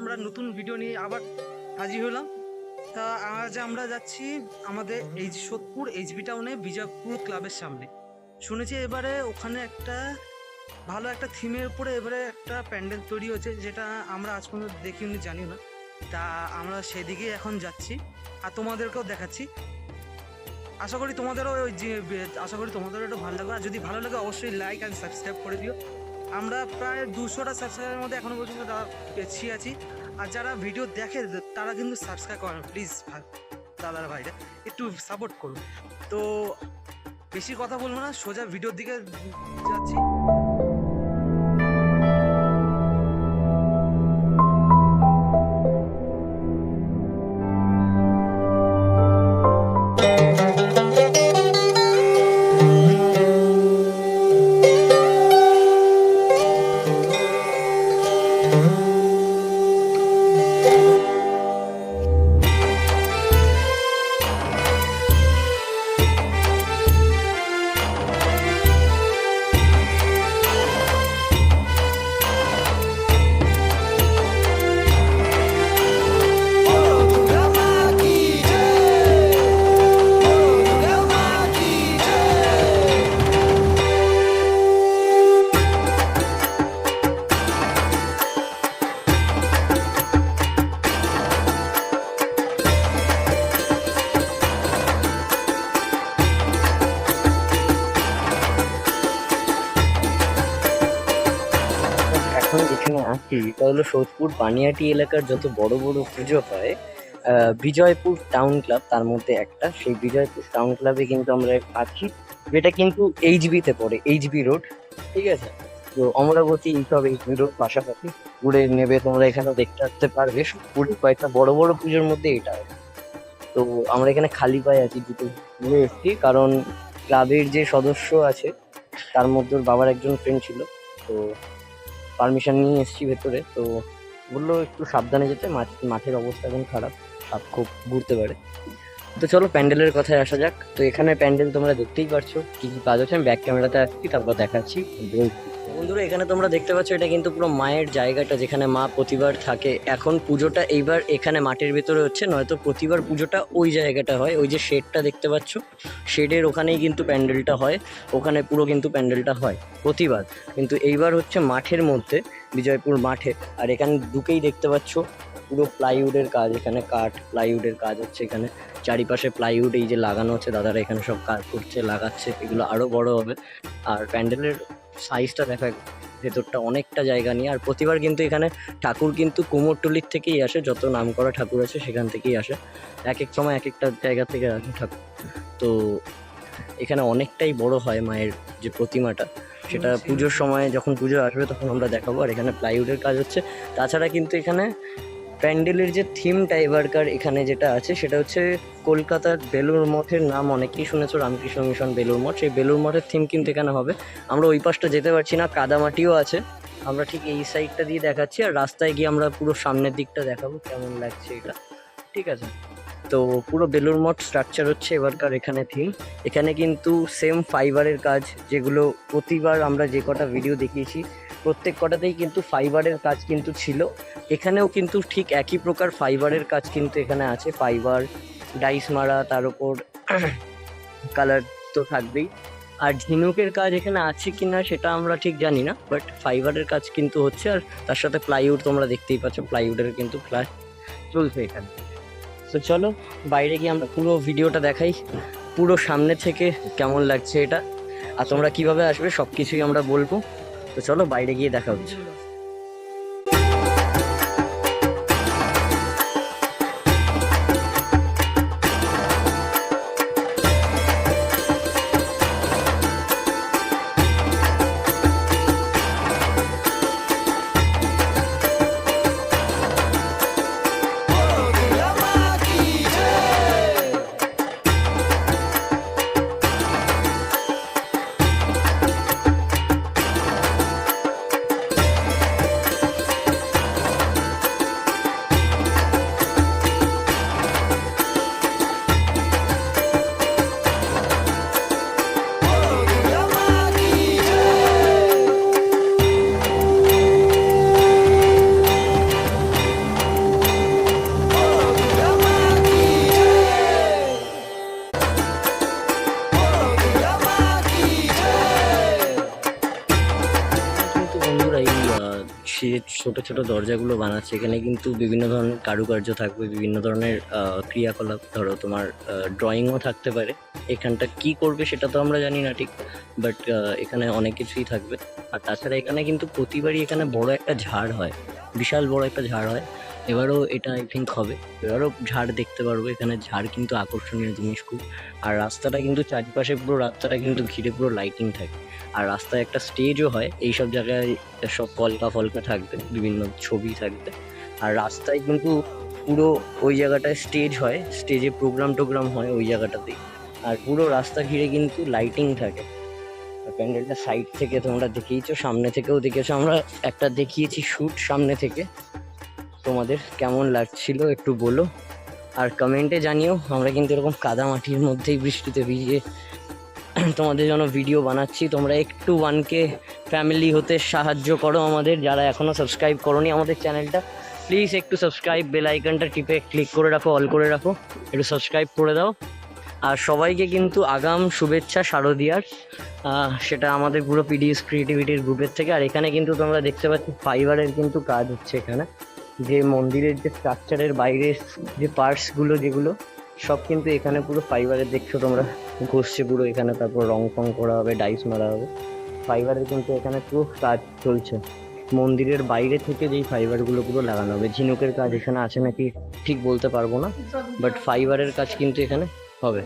আমরা নতুন ভিডিও নিয়ে আবার হাজির হলাম। তা আজ আমরা যাচ্ছি আমাদের এইচ সোদপুর এইচবি টাউনে বিজয়পুর ক্লাবের সামনে। শুনেছি এবারে ওখানে একটা ভালো একটা থিমের উপরে এবারে একটা প্যান্ডেল তৈরি হয়েছে, যেটা আমরা আজ পর্যন্ত দেখিনি, জানিও না। তা আমরা সেদিকে এখন যাচ্ছি আর তোমাদেরকেও দেখাচ্ছি। আশা করি তোমাদেরও ওই আশা করি তোমাদেরও একটু ভালো লাগবে। আর যদি ভালো লাগে, অবশ্যই লাইক অ্যান্ড সাবস্ক্রাইব করে দিও। আমরা প্রায় দুশোটা সাবস্ক্রাইবের মধ্যে এখনও পর্যন্ত তারা পেছিয়ে আছি। আর যারা ভিডিও দেখে, তারা কিন্তু সাবস্ক্রাইব করেন প্লিজ দাদার, ভাইরা, একটু সাপোর্ট করুন। তো বেশি কথা বলব না, সোজা ভিডিওর দিকে যাচ্ছি। এখন আছি এটা হলো সোদপুর বানিয়াটি এলাকার যত বড় বড় পুজো হয় বিজয়পুর টাউন ক্লাব তার মধ্যে একটা। সেই বিজয়পুর টাউন ক্লাবে কিন্তু আমরা আছি, যেটা কিন্তু এইচবিতে পড়ে এইচবি রোড ঠিক আছে? তো অমরাবতী এইসব এইচবি রোড পাশাপাশি ঘুরে নেবে, তোমরা এখানে দেখতে আসতে পারবে। সোদপুরের কয়েকটা বড় বড় পুজোর মধ্যে এটা। তো আমরা এখানে খালি পায়ে আছি, দুটো ঘুরে এসেছি, কারণ ক্লাবের যে সদস্য আছে, তার মধ্যে বাবার একজন ফ্রেন্ড ছিল, তো পারমিশন নিয়ে এসেছি ভেতরে, তো বলল একটু সাবধানে যেতে, মাঠ- মাঠের অবস্থা এখন খারাপ, সাপ খুব ঘুরতে পারে। তো চলো প্যান্ডেলের কথায় আসা যাক। তো এখানে প্যান্ডেল তোমরা দেখতেই পারছ, কি কি কাজ হচ্ছে আমি ব্যাক ক্যামেরাতে আসছি, তারপর দেখাচ্ছি। বন্ধুরা, এখানে তোমরা দেখতে পাচ্ছ, এটা কিন্তু পুরো মায়ের জায়গাটা যেখানে মা প্রতিবার থাকে। এখন পুজোটা এইবার এখানে মাঠের ভেতরে হচ্ছে, নয়তো প্রতিবার পুজোটা ওই জায়গাটা হয়, ওই যে শেডটা দেখতে পাচ্ছ। শেডের ওখানেই কিন্তু প্যান্ডেলটা হয়, ওখানে পুরো কিন্তু প্যান্ডেলটা হয়, প্রতিবার। কিন্তু এইবার হচ্ছে মাঠের মধ্যে, বিজয়পুর মাঠে, আর এখানে ঢুকেই দেখতে পাচ্ছ, পুরো প্লাইউডের কাজ এখানে, কাঠ প্লাইউডের কাজ হচ্ছে এখানে। চারিপাশে প্লাইউড এই যে লাগানো হচ্ছে দাদারা এখানে সব কাজ করছে, লাগাচ্ছে, এগুলো আরও বড় হবে। আর প্যান্ডেলের সাইজটা দেখা ভেতরটা অনেকটা জায়গা নিয়ে। আর প্রতিবার কিন্তু এখানে ঠাকুর কিন্তু কুমোরটুলির থেকেই আসে যত নাম করা ঠাকুর আছে সেখান থেকেই আসে। এক এক সময় এক একটা জায়গা থেকে আসে ঠাকুর। তো এখানে অনেকটাই বড় হয় মায়ের যে প্রতিমাটা। সেটা পুজোর সময় যখন পুজো আসবে তখন আমরা দেখাবো। আর এখানে প্লাইউডের কাজ হচ্ছে। তাছাড়া কিন্তু এখানে প্যান্ডেলের যে থিমটা এবারকার এখানে যেটা আছে, সেটা হচ্ছে কলকাতার বেলুর মঠের নাম অনেকেই শুনেছো রামকৃষ্ণ মিশন বেলুর মঠ। সেই বেলুর মঠের থিম কিন্তু এখানে হবে। আমরা ওই পাশটা যেতে পারছি না, কাদামাটিও আছে। আমরা ঠিক এই সাইডটা দিয়ে দেখাচ্ছি আর রাস্তায় গিয়ে আমরা পুরো সামনের দিকটা দেখাবো, কেমন লাগছে এটা। ঠিক আছে? তো পুরো বেলুর মঠ স্ট্রাকচার হচ্ছে এবারকার এখানে থিম এখানে কিন্তু সেম ফাইবারের কাজ, যেগুলো প্রতিবার আমরা যে কটা ভিডিও দেখিয়েছি প্রত্যেক কটাতেই কিন্তু ফাইবারের কাজ কিন্তু ছিল। এখানেও কিন্তু ঠিক একই প্রকার ফাইবারের কাজ কিন্তু এখানে আছে। ফাইবার, ডাইস মারা, তার উপর কালার তো থাকবেই। আর ঝিনুকের কাজ এখানে আছে কি না সেটা আমরা ঠিক জানি না বাট ফাইবারের কাজ কিন্তু হচ্ছে। আর তার সাথে প্লাইউড তোমরা দেখতেই পাচ্ছ প্লাইউডের কিন্তু ক্লাস চলছে এখানে। তো চলো, বাইরে গিয়ে আমরা পুরো ভিডিওটা দেখাই। পুরো সামনে থেকে কেমন লাগছে এটা? আর তোমরা কীভাবে আসবে সব কিছুই আমরা বলব। তো চলো বাইরে গিয়ে দেখা হচ্ছে। যে ছোট ছোট দরজাগুলো বানাচ্ছে। এখানে কিন্তু বিভিন্ন ধরনের কারুকার্য থাকবে, বিভিন্ন ধরনের ক্রিয়াকলাপ। ধরো তোমার ড্রয়িংও থাকতে পারে। এখানটা কি করবে সেটা তো আমরা জানি না ঠিক বাট এখানে অনেক কিছুই থাকবে। আর তাছাড়া এখানে কিন্তু প্রতিবারই এখানে বড় একটা ঝাড় হয়। বিশাল বড় একটা ঝাড় হয়। এবারও এটা আই থিঙ্ক হবে। এবারও ঝাড় দেখতে পারব। এখানে ঝাড় কিন্তু আকর্ষণীয় জিনিস খুব। আর রাস্তাটা কিন্তু চারপাশে পুরো, রাস্তাটা কিন্তু ঘিরে পুরো লাইটিং থাকে। আর রাস্তায় একটা স্টেজও হয়। এইসব জায়গায় সব কলকা ফলকা থাকবে, বিভিন্ন ছবি থাকবে। আর রাস্তায় কিন্তু পুরো ওই জায়গাটায় স্টেজ হয়। স্টেজে প্রোগ্রাম টোগ্রাম হয় ওই জায়গাটাতেই। আর পুরো রাস্তা ঘিরে কিন্তু লাইটিং থাকে। প্যান্ডেলটা সাইড থেকে তোমরা দেখিয়েছো সামনে থেকেও দেখেছ। আমরা একটা দেখিয়েছি শ্যুট সামনে থেকে। তোমাদের কেমন লাগছিল একটু বলো। আর কমেন্টে জানিও, আমরা কিন্তু এরকম কাদা মাটির মধ্যেই বৃষ্টিতে ভিজিয়ে তোমাদের জন্য ভিডিও বানাচ্ছি। তোমরা একটু ওয়ানকে ফ্যামিলি হতে সাহায্য করো আমাদের। যারা এখনও সাবস্ক্রাইব করোনি আমাদের চ্যানেলটা প্লিজ একটু সাবস্ক্রাইব বেল আইকনটা টিপে ক্লিক করে রাখো অল করে রাখো, একটু সাবস্ক্রাইব করে দাও। আর সবাইকে কিন্তু আগাম শুভেচ্ছা, শারদিয়ার সেটা আমাদের পুরো পিডিএস ক্রিয়েটিভিটির গ্রুপের থেকে। আর এখানে কিন্তু তোমরা দেখতে পাচ্ছ ফাইবারের কিন্তু কাজ হচ্ছে এখানে। যে মন্দিরের যে স্ট্রাকচারের বাইরের যে পার্টসগুলো যেগুলো, সব কিন্তু এখানে পুরো ফাইবারের দেখছ তোমরা। ঘষছে পুরো এখানে, তারপর রং ফং করা হবে ডাইস মারা হবে। ফাইবারের কিন্তু এখানে পুরো কাজ চলছে। মন্দিরের বাইরে থেকে যেই ফাইবারগুলো পুরো লাগানো হবে। ঝিনুকের কাজ এখানে আছে নাকি ঠিক বলতে পারব না বাট ফাইবারের কাজ কিন্তু এখানে হবে।